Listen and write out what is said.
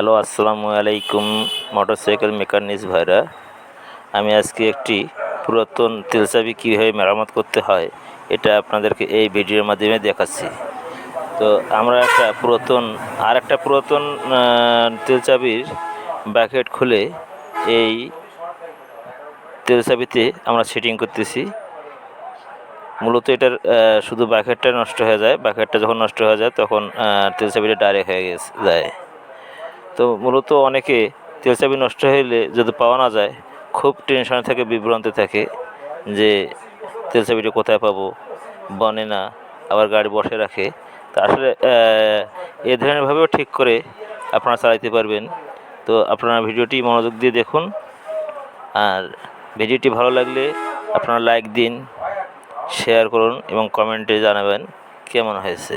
Hello, আসসালামু আলাইকুম, motorcycle mechanics ভাইরা। আমি আজকে একটি পুরাতন তেলচাবি কীভাবে মেরামত করতে হয়, এটা আপনাদেরকে এই ভিডিওর মাধ্যমে দেখাচ্ছি। তো আমরা একটা পুরাতন আর একটা পুরাতন তেলচাবির ব্যাকেট খুলে এই তেলচাবিতে আমরা সেটিং করতেছি। মূলত এটার শুধু ব্যাকেটটা নষ্ট হয়ে যায়, ব্যাকেটটা যখন নষ্ট হয়ে যায় তখন তেলচাবিটা ডাইরেক্ট হয়ে গেছে, যায়। তো মূলত অনেকে তেল চাবি নষ্ট হইলে যদি পাওয়া না যায়, খুব টেনশনে থাকে, বিভ্রান্তে থাকে যে তেল চাবিটা কোথায় পাবো, বনে না, আবার গাড়ি বসে রাখে। তা আসলে এ ধরনেরভাবেও ঠিক করে আপনারা চালাইতে পারবেন। তো আপনারা ভিডিওটি মনোযোগ দিয়ে দেখুন। আর ভিডিওটি ভালো লাগলে আপনারা লাইক দিন, শেয়ার করুন এবং কমেন্টে জানাবেন কেমন হয়েছে।